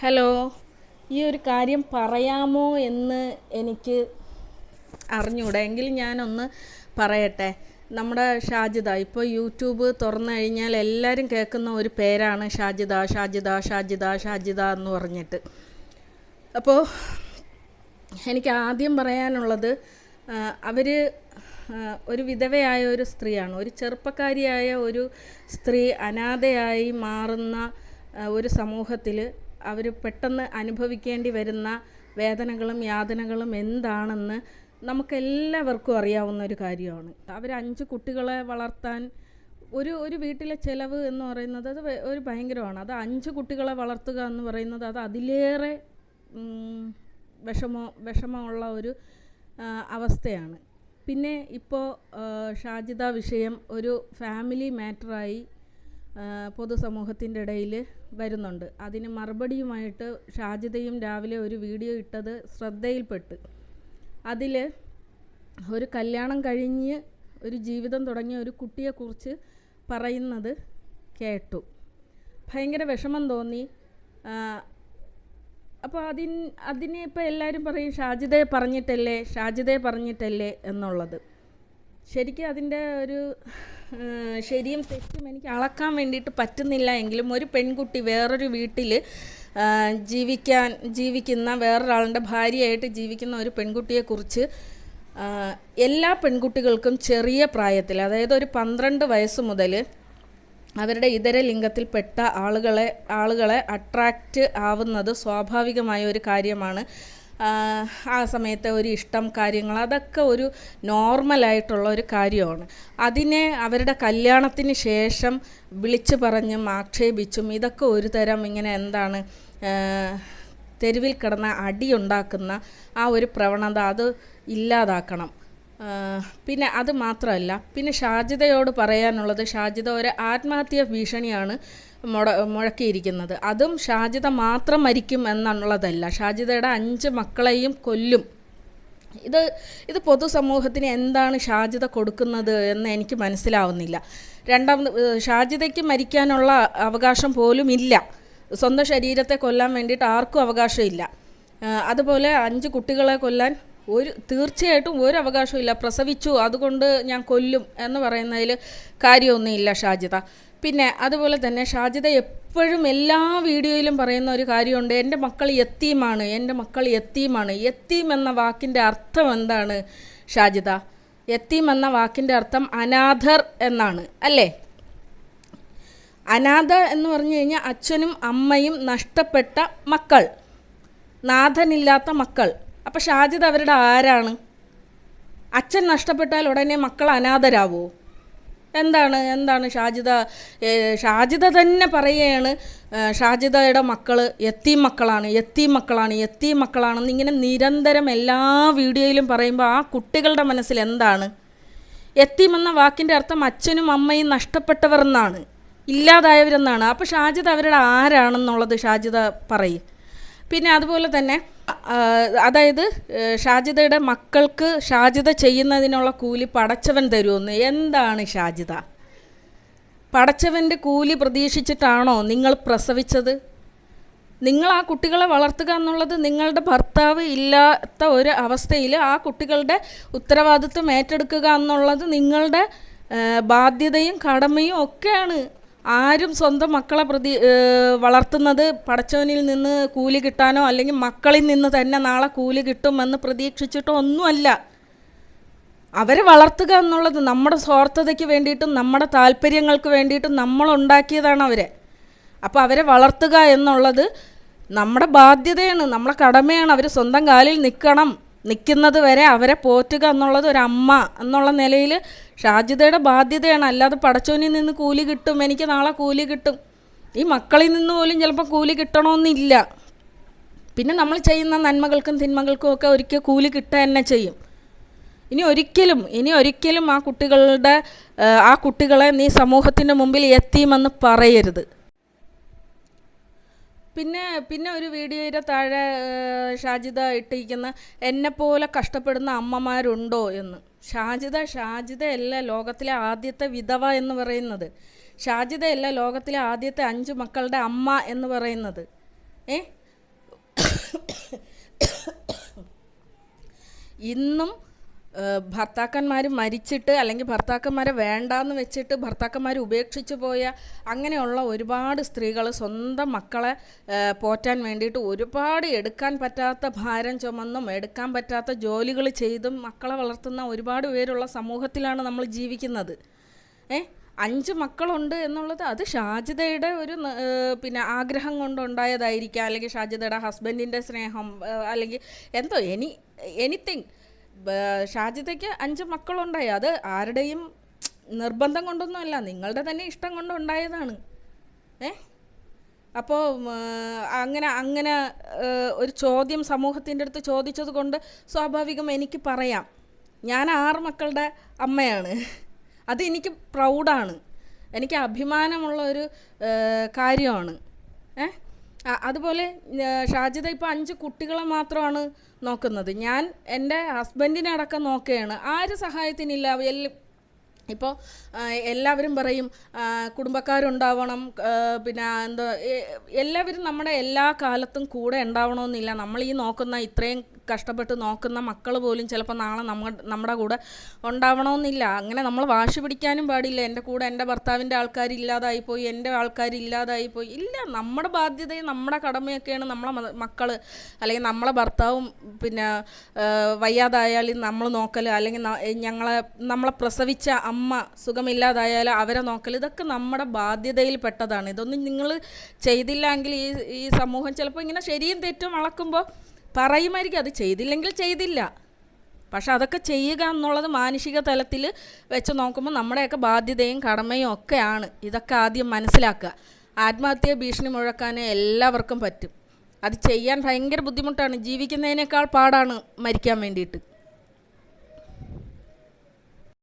Hello ഈ ഒരു കാര്യം പറയാമോ എന്ന് എനിക്ക് അറിഞ്ഞൂടാ. എങ്കിൽ ഞാനൊന്ന് പറയട്ടെ. നമ്മുടെ ഷാജിദ ഇപ്പോൾ യൂട്യൂബ് തുറന്നു കഴിഞ്ഞാൽ എല്ലാവരും കേൾക്കുന്ന ഒരു പേരാണ് ഷാജിദ ഷാജിദ ഷാജിദ ഷാജിദ എന്ന് പറഞ്ഞിട്ട്. അപ്പോൾ എനിക്ക് ആദ്യം പറയാനുള്ളത് അവർ ഒരു വിധവയായ ഒരു സ്ത്രീയാണ്. ഒരു ചെറുപ്പക്കാരിയായ ഒരു സ്ത്രീ അനാഥയായി മാറുന്ന ഒരു സമൂഹത്തിൽ അവർ പെട്ടെന്ന് അനുഭവിക്കേണ്ടി വരുന്ന വേദനകളും യാതനകളും എന്താണെന്ന് നമുക്കെല്ലാവർക്കും അറിയാവുന്ന ഒരു കാര്യമാണ്. അവർ അഞ്ച് കുട്ടികളെ വളർത്താൻ ഒരു ഒരു വീട്ടിലെ ചിലവ് എന്ന് പറയുന്നത് അത് ഒരു ഭയങ്കരമാണ്. അത് അഞ്ച് കുട്ടികളെ വളർത്തുക എന്ന് പറയുന്നത് അത് അതിലേറെ വിഷമോ വിഷമമുള്ള ഒരു അവസ്ഥയാണ്. പിന്നെ ഇപ്പോൾ ഷാജിദ വിഷയം ഒരു ഫാമിലി മാറ്ററായി പൊതുസമൂഹത്തിന്റെ ഇടയിൽ വരുന്നുണ്ട്. അതിന് മറുപടിയുമായിട്ട് ഷാജിദയും രാവിലെ ഒരു വീഡിയോ ഇട്ടത് ശ്രദ്ധയിൽപ്പെട്ട്. അതിൽ ഒരു കല്യാണം കഴിഞ്ഞ് ഒരു ജീവിതം തുടങ്ങിയ ഒരു കുട്ടിയെക്കുറിച്ച് പറയുന്നത് കേട്ടു. ഭയങ്കര വിഷമം തോന്നി. അപ്പോൾ അതിൻ അതിനെ ഇപ്പോൾ എല്ലാവരും പറയും ഷാജിദയെ പറഞ്ഞിട്ടല്ലേ ഷാജിദയെ പറഞ്ഞിട്ടല്ലേ എന്നുള്ളത്. ശരിക്കും അതിന്റെ ഒരു ശരിയും തെറ്റും എനിക്ക് അളക്കാൻ വേണ്ടിയിട്ട് പറ്റുന്നില്ല എങ്കിലും ഒരു പെൺകുട്ടി വേറൊരു വീട്ടിൽ ജീവിക്കാൻ ജീവിക്കുന്ന വേറൊരാളുടെ ഭാര്യയായിട്ട് ജീവിക്കുന്ന ഒരു പെൺകുട്ടിയെക്കുറിച്ച് എല്ലാ പെൺകുട്ടികൾക്കും ചെറിയ പ്രായത്തിൽ അതായത് ഒരു പന്ത്രണ്ട് വയസ്സ് മുതൽ അവരുടെ ഇതര ലിംഗത്തിൽപ്പെട്ട ആളുകളെ ആളുകളെ അട്രാക്റ്റ് ആവുന്നത് സ്വാഭാവികമായ ഒരു കാര്യമാണ്. ആ, സമയത്തെ ഒരു ഇഷ്ടം കാര്യങ്ങൾ അതൊക്കെ ഒരു നോർമലായിട്ടുള്ള ഒരു കാര്യമാണ്. അതിനെ അവരുടെ കല്യാണത്തിന് ശേഷം വിളിച്ചു പറഞ്ഞും ആക്ഷേപിച്ചും ഇതൊക്കെ ഒരു തരം ഇങ്ങനെ എന്താണ് തെരുവിൽ കിടന്ന അടിയുണ്ടാക്കുന്ന ആ ഒരു പ്രവണത അത് ഇല്ലാതാക്കണം. പിന്നെ അത് മാത്രമല്ല പിന്നെ ഷാജിതയോട് പറയാനുള്ളത് ഷാജിത ഒരു ആത്മഹത്യ ഭീഷണിയാണ്. മുട മുഴക്കിയിരിക്കുന്നത്. അതും ഷാജിത മാത്രം മരിക്കും എന്നുള്ളതല്ല. ഷാജിതയുടെ അഞ്ച് മക്കളെയും കൊല്ലും. ഇത് ഇത് പൊതുസമൂഹത്തിന് എന്താണ് ഷാജിത കൊടുക്കുന്നത് എന്ന് എനിക്ക് മനസ്സിലാവുന്നില്ല. രണ്ടാമത് ഷാജിതയ്ക്ക് മരിക്കാനുള്ള അവകാശം പോലും ഇല്ല. സ്വന്തം ശരീരത്തെ കൊല്ലാൻ വേണ്ടിയിട്ട് ആർക്കും അവകാശമില്ല അതുപോലെ അഞ്ച് കുട്ടികളെ കൊല്ലാൻ ഒരു തീർച്ചയായിട്ടും ഒരു അവകാശവും ഇല്ല. പ്രസവിച്ചു അതുകൊണ്ട് ഞാൻ കൊല്ലും എന്ന് പറയുന്നതിൽ കാര്യമൊന്നുമില്ല ഷാജിദ പിന്നെ അതുപോലെ തന്നെ ഷാജിത എപ്പോഴും എല്ലാ വീഡിയോയിലും പറയുന്ന ഒരു കാര്യമുണ്ട്. എന്റെ മക്കൾ എത്തീമാണ് എന്റെ മക്കൾ എത്തീമാണ് എത്തീം എന്ന വാക്കിന്റെ അർത്ഥം എന്താണ് ഷാജിത? എത്തീം എന്ന വാക്കിന്റെ അർത്ഥം അനാഥർ എന്നാണ് അല്ലേ? അനാഥ എന്ന് പറഞ്ഞു കഴിഞ്ഞാൽ അച്ഛനും അമ്മയും നഷ്ടപ്പെട്ട മക്കൾ നാഥനില്ലാത്ത മക്കൾ. അപ്പോൾ ഷാജിദ് അവരുടെ ആരാണ്? അച്ഛൻ നഷ്ടപ്പെട്ടാൽ ഉടനെ മക്കൾ അനാഥരാവോ? എന്താണ് എന്താണ് ഷാജിദ? ഷാജിദ തന്നെ പറയുകയാണ് ഷാജിദയുടെ മക്കൾ എത്തീം മക്കളാണ് എത്തീം മക്കളാണ് എത്തീം മക്കളാണെന്ന് ഇങ്ങനെ നിരന്തരം എല്ലാ വീഡിയോയിലും പറയുമ്പോൾ ആ കുട്ടികളുടെ മനസ്സിൽ എന്താണ്? എത്തീം എന്ന വാക്കിന്റെ അർത്ഥം അച്ഛനും അമ്മയും നഷ്ടപ്പെട്ടവർ എന്നാണ് ഇല്ലാതായവരെന്നാണ്. അപ്പോൾ ഷാജിദ അവരുടെ ആരാണെന്നുള്ളത് ഷാജിദ പറയും. പിന്നെ അതുപോലെ തന്നെ അതായത് ഷാജിതയുടെ മക്കൾക്ക് ഷാജിത ചെയ്യുന്നതിനുള്ള കൂലി പടച്ചവൻ തരുമെന്ന്. എന്താണ് ഷാജിത പടച്ചവന്റെ കൂലി പ്രതീക്ഷിച്ചിട്ടാണോ നിങ്ങൾ പ്രസവിച്ചത്? നിങ്ങൾ ആ കുട്ടികളെ വളർത്തുക എന്നുള്ളത് നിങ്ങളുടെ ഭർത്താവ് ഇല്ലാത്ത ഒരു അവസ്ഥയിൽ ആ കുട്ടികളുടെ ഉത്തരവാദിത്വം ഏറ്റെടുക്കുക എന്നുള്ളത് നിങ്ങളുടെ ബാധ്യതയും കടമയും ഒക്കെയാണ്. ആരും സ്വന്തം മക്കളെ പ്രതി വളർത്തുന്നത് പടച്ചവനിൽ നിന്ന് കൂലി കിട്ടാനോ അല്ലെങ്കിൽ മക്കളിൽ നിന്ന് തന്നെ നാളെ കൂലി കിട്ടുമെന്ന് പ്രതീക്ഷിച്ചിട്ടോ ഒന്നുമല്ല. അവരെ വളർത്തുക എന്നുള്ളത് നമ്മുടെ സ്വാർത്ഥതയ്ക്ക് വേണ്ടിയിട്ടും നമ്മുടെ താല്പര്യങ്ങൾക്ക് വേണ്ടിയിട്ടും നമ്മൾ ഉണ്ടാക്കിയതാണ് അവരെ. അപ്പോൾ അവരെ വളർത്തുക എന്നുള്ളത് നമ്മുടെ ബാധ്യതയാണ് നമ്മുടെ കടമയാണ്. അവർ സ്വന്തം കാലിൽ നിൽക്കണം. നിൽക്കുന്നത് വരെ അവരെ പോറ്റുക എന്നുള്ളത് ഒരു അമ്മ എന്നുള്ള നിലയിൽ ഷാജിതയുടെ ബാധ്യതയാണ്. അല്ലാതെ പടച്ചോനിൽ നിന്ന് കൂലി കിട്ടും എനിക്ക് നാളെ കൂലി കിട്ടും. ഈ മക്കളിൽ നിന്ന് പോലും ചിലപ്പോൾ കൂലി കിട്ടണമെന്നില്ല. പിന്നെ നമ്മൾ ചെയ്യുന്ന നന്മകൾക്കും തിന്മകൾക്കും ഒക്കെ ഒരിക്കൽ കൂലി കിട്ടുക തന്നെ ചെയ്യും. ഇനി ഒരിക്കലും ഇനി ഒരിക്കലും ആ കുട്ടികളുടെ ആ, കുട്ടികളെ നീ സമൂഹത്തിന്റെ മുമ്പിൽ എത്തിയുമെന്ന് പറയരുത്. പിന്നെ പിന്നെ ഒരു വീഡിയോയുടെ താഴെ ഷാജിദ ഇട്ടിരിക്കുന്ന എന്നെപ്പോലെ കഷ്ടപ്പെടുന്ന അമ്മമാരുണ്ടോ എന്ന്. ഷാജിദ ഷാജിദയല്ല ലോകത്തിലെ ആദ്യത്തെ വിധവ എന്ന് പറയുന്നത്. ഷാജിദയല്ല ലോകത്തിലെ ആദ്യത്തെ അഞ്ച് മക്കളുടെ അമ്മ എന്ന് പറയുന്നത്. ഏ? ഇന്നും ഭർത്താക്കന്മാർ മരിച്ചിട്ട് അല്ലെങ്കിൽ ഭർത്താക്കന്മാരെ വേണ്ടാന്ന് വെച്ചിട്ട് ഭർത്താക്കന്മാർ ഉപേക്ഷിച്ച് പോയ അങ്ങനെയുള്ള ഒരുപാട് സ്ത്രീകൾ സ്വന്തം മക്കളെ പോറ്റാൻ വേണ്ടിയിട്ട് ഒരുപാട് എടുക്കാൻ പറ്റാത്ത ഭാരം ചുമന്നും എടുക്കാൻ പറ്റാത്ത ജോലികൾ ചെയ്തും മക്കളെ വളർത്തുന്ന ഒരുപാട് പേരുള്ള സമൂഹത്തിലാണ് നമ്മൾ ജീവിക്കുന്നത്. ഏ? അഞ്ച് മക്കളുണ്ട് എന്നുള്ളത് അത് ഷാജിദയുടെ ഒരു പിന്നെ ആഗ്രഹം കൊണ്ടുണ്ടായതായിരിക്കാം. അല്ലെങ്കിൽ ഷാജിദയുടെ ഹസ്ബൻഡിന്റെ സ്നേഹം അല്ലെങ്കിൽ എന്തോ എനി എനിത്തിങ് ഷാജിദയ്ക്ക് അഞ്ച് മക്കളുണ്ടായി. അത് ആരുടെയും നിർബന്ധം കൊണ്ടൊന്നുമല്ല. നിങ്ങളുടെ തന്നെ ഇഷ്ടം കൊണ്ടുണ്ടായതാണ് ഏ? അപ്പോൾ അങ്ങനെ അങ്ങനെ ഒരു ചോദ്യം സമൂഹത്തിന്റെ അടുത്ത് ചോദിച്ചത് കൊണ്ട് സ്വാഭാവികം എനിക്ക് പറയാം. ഞാൻ ആറ് മക്കളുടെ അമ്മയാണ്. അത് എനിക്ക് പ്രൗഡാണ്. എനിക്ക് അഭിമാനമുള്ള ഒരു കാര്യമാണ്. അതുപോലെ ഷാജിത ഇപ്പോൾ അഞ്ച് കുട്ടികളെ മാത്രമാണ് നോക്കുന്നത്. ഞാൻ എന്റെ ഹസ്ബൻഡിനെ അടക്കം നോക്കുകയാണ്. ആര് സഹായത്തിനില്ല? എല്ലാം ഇപ്പോൾ എല്ലാവരും പറയും കുടുംബക്കാരുണ്ടാവണം പിന്നെ എന്താ എല്ലാവരും നമ്മുടെ എല്ലാ കാലത്തും കൂടെ ഉണ്ടാവണമെന്നില്ല. നമ്മൾ ഈ നോക്കുന്ന ഇത്രയും കഷ്ടപ്പെട്ട് നോക്കുന്ന മക്കൾ പോലും ചിലപ്പോൾ നാളെ നമ്മ നമ്മുടെ കൂടെ ഉണ്ടാവണമെന്നില്ല അങ്ങനെ നമ്മൾ വാശി പിടിക്കാനും പാടില്ല. എന്റെ കൂടെ എന്റെ ഭർത്താവിന്റെ ആൾക്കാർ ഇല്ലാതായിപ്പോയി എന്റെ ആൾക്കാർ ഇല്ലാതായിപ്പോയി ഇല്ല നമ്മുടെ ബാധ്യതയും നമ്മുടെ കടമയൊക്കെയാണ് നമ്മളെ മക്കൾ അല്ലെങ്കിൽ നമ്മളെ ഭർത്താവും പിന്നെ വയ്യാതായാലും നമ്മൾ നോക്കൽ അല്ലെങ്കിൽ ഞങ്ങളെ നമ്മളെ പ്രസവിച്ച അമ്മ സുഖമില്ലാതായാലും അവരെ നോക്കൽ ഇതൊക്കെ നമ്മുടെ ബാധ്യതയിൽ പെട്ടതാണ്. ഇതൊന്നും നിങ്ങൾ ചെയ്തില്ലെങ്കിൽ ഈ ഈ സമൂഹം ചിലപ്പോൾ ഇങ്ങനെ ശരിയും തെറ്റും അളക്കുമ്പോൾ പറയുമായിരിക്കും. അത് ചെയ്തില്ലെങ്കിൽ ചെയ്തില്ല. പക്ഷെ അതൊക്കെ ചെയ്യുക എന്നുള്ളത് മാനുഷിക തലത്തിൽ വെച്ച് നോക്കുമ്പോൾ നമ്മുടെയൊക്കെ ബാധ്യതയും കടമയും ഒക്കെയാണ്. ഇതൊക്കെ ആദ്യം മനസ്സിലാക്കുക. ആത്മഹത്യ ഭീഷണി മുഴക്കാൻ എല്ലാവർക്കും പറ്റും. അത് ചെയ്യാൻ ഭയങ്കര ബുദ്ധിമുട്ടാണ്. ജീവിക്കുന്നതിനേക്കാൾ പാടാണ് മരിക്കാൻ വേണ്ടിയിട്ട്.